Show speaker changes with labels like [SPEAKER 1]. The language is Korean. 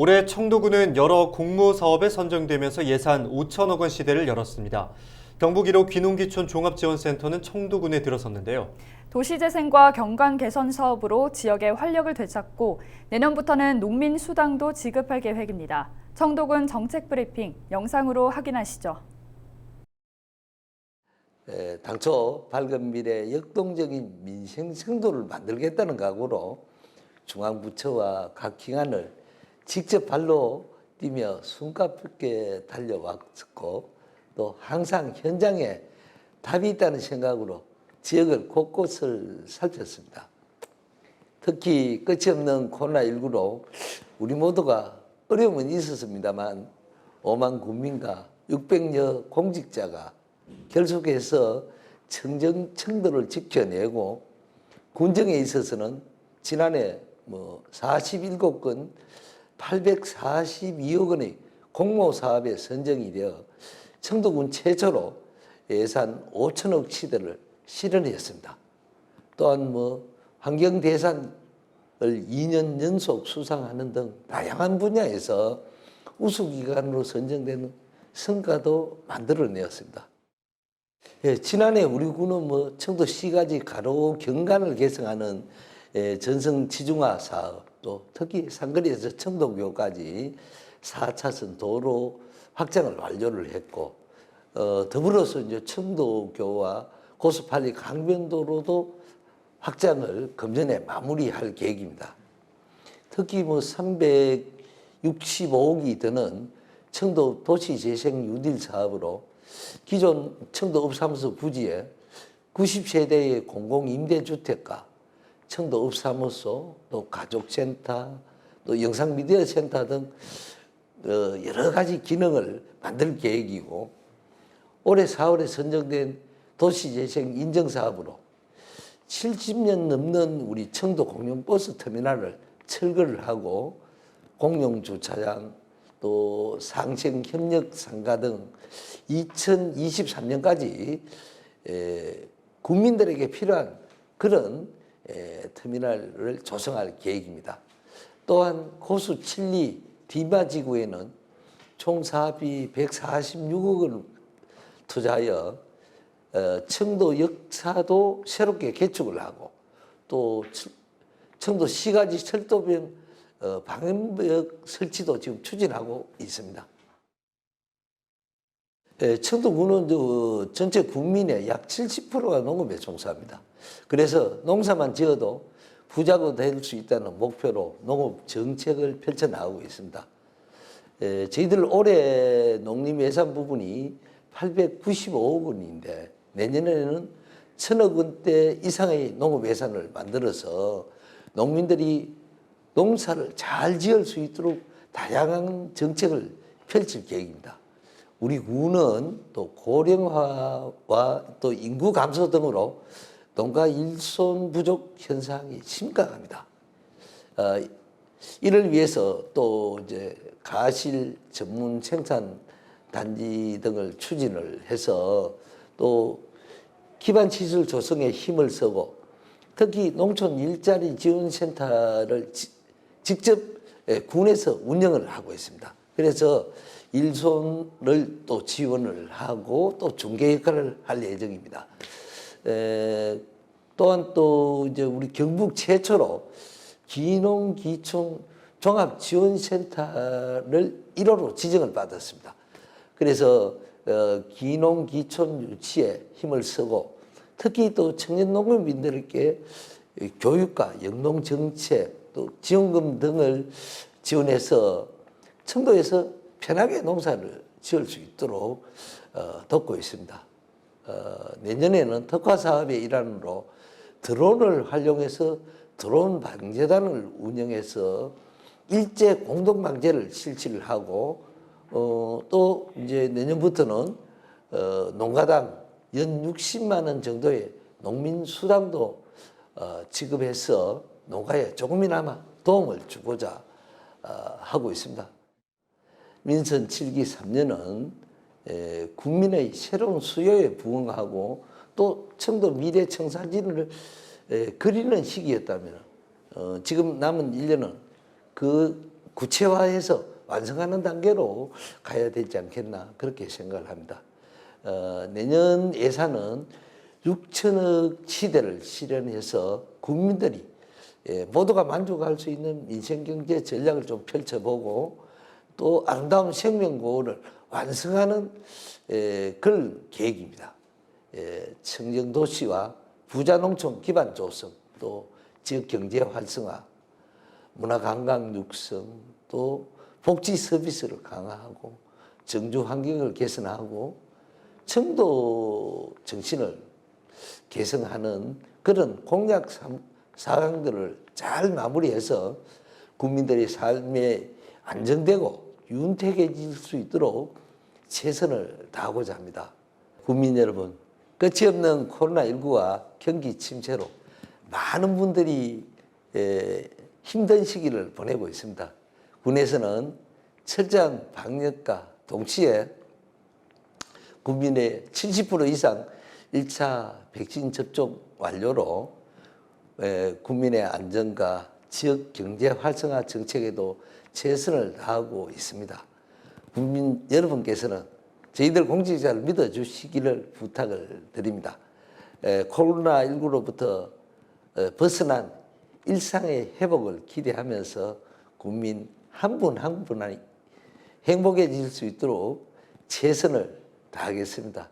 [SPEAKER 1] 올해 청도군은 여러 공모 사업에 선정되면서 예산 5천억 원 시대를 열었습니다. 경북 1호 귀농귀촌 종합지원센터는 청도군에 들어섰는데요.
[SPEAKER 2] 도시재생과 경관 개선 사업으로 지역의 활력을 되찾고 내년부터는 농민 수당도 지급할 계획입니다. 청도군 정책 브리핑 영상으로 확인하시죠.
[SPEAKER 3] 에, 당초 밝은 미래 역동적인 민생 청도를 만들겠다는 각오로 중앙부처와 각 기관을 직접 발로 뛰며 숨가쁘게 달려왔고 또 항상 현장에 답이 있다는 생각으로 지역을 곳곳을 살폈습니다. 특히 끝이 없는 코로나19로 우리 모두가 어려움은 있었습니다만 5만 국민과 600여 공직자가 결속해서 청정 청도를 지켜내고 군정에 있어서는 지난해 뭐 47건 842억 원의 공모 사업에 선정이 되어 청도군 최초로 예산 5천억 시대를 실현했습니다. 또한 뭐 환경 대상을 2년 연속 수상하는 등 다양한 분야에서 우수 기관으로 선정되는 성과도 만들어내었습니다. 예, 지난해 우리 군은 뭐 청도 시가지 가로 경관을 개성하는 예, 전성 지중화 사업 또 특히 상거리에서 청도교까지 4차선 도로 확장을 완료를 했고 어, 더불어서 이제 청도교와 고수팔리 강변도로도 확장을 금년에 마무리할 계획입니다. 특히 뭐 365억이 드는 청도 도시재생 뉴딜 사업으로 기존 청도 읍사무소 부지에 90세대의 공공임대주택과 청도 읍사무소, 또 가족센터, 또 영상미디어 센터 등 어, 여러 가지 기능을 만들 계획이고 올해 4월에 선정된 도시재생 인증사업으로 70년 넘는 우리 청도 공룡버스 터미널을 철거를 하고 공룡주차장 또 상생 협력 상가 등 2023년까지 국민들에게 필요한 그런 에, 터미널을 조성할 계획입니다. 또한 고수 칠리 디마 지구에는 총 사업이 146억 원을 투자하여 어, 청도 역사도 새롭게 개축을 하고 또 청- 청도 시가지 철도병 어, 방음벽 설치도 지금 추진하고 있습니다. 예, 청도군은 저 전체 국민의 약 70%가 농업에 종사합니다. 그래서 농사만 지어도 부자가 될 수 있다는 목표로 농업 정책을 펼쳐 나가고 있습니다. 에, 저희들 올해 농림 예산 부분이 895억 원인데 내년에는 천억 원대 이상의 농업 예산을 만들어서 농민들이 농사를 잘 지을 수 있도록 다양한 정책을 펼칠 계획입니다. 우리 군은 또 고령화와 또 인구 감소 등으로 농가 일손 부족 현상이 심각합니다. 어, 이를 위해서 또 이제 가실 전문 생산 단지 등을 추진을 해서 또 기반 시설 조성에 힘을 쓰고 특히 농촌 일자리 지원 센터를 지- 직접 예, 군에서 운영을 하고 있습니다. 그래서 일손을 또 지원을 하고 또 중개 역할을 할 예정입니다. 에, 또한 또 이제 우리 경북 최초로 기농기촌 종합지원센터를 1호로 지정을 받았습니다. 그래서 어, 기농기촌 유치에 힘을 쓰고 특히 또 청년 농민들에게 교육과 영농 정책 또 지원금 등을 지원해서 청도에서 편하게 농사를 지을 수 있도록 어, 돕고 있습니다. 어, 내년에는 특화 사업의 일환으로 드론을 활용해서 드론 방재단을 운영해서 일제 공동 방제를 실시를 하고 어, 또 이제 내년부터는 어, 농가당 연 60만 원 정도의 농민 수당도 어, 지급해서 농가에 조금이나마 도움을 주고자 어, 하고 있습니다. 민선 7기 3년은 에, 국민의 새로운 수요에 부응하고 또 청도 미래 청사진을 에, 그리는 시기였다면 어, 지금 남은 1년은 그 구체화해서 완성하는 단계로 가야 되지 않겠나 그렇게 생각을 합니다. 어, 내년 예산은 6천억 시대를 실현해서 국민들이 예, 모두가 만족할 수 있는 민생경제 전략을 좀 펼쳐보고 또 아름다운 생명고를 완성하는 예, 그런 계획입니다. 예, 청정도시와 부자농촌 기반 조성, 또 지역 경제 활성화, 문화관광 육성, 또 복지 서비스를 강화하고 정주 환경을 개선하고 청도 정신을 개성하는 그런 공약 삼- 사항들을 잘 마무리해서 국민들의 삶에 안정되고 윤택해질 수 있도록 최선을 다하고자 합니다. 국민 여러분, 끝이 없는 코로나19와 경기 침체로 많은 분들이 에, 힘든 시기를 보내고 있습니다. 군에서는 철저한 방역과 동시에 국민의 70% 이상 1차 백신 접종 완료로 에, 국민의 안전과 지역 경제 활성화 정책에도 최선을 다하고 있습니다. 국민 여러분께서는 저희들 공직자를 믿어주시기를 부탁을 드립니다. 에, 코로나19로부터 어, 벗어난 일상의 회복을 기대하면서 국민 한 분 한 분이 행복해질 수 있도록 최선을 다하겠습니다.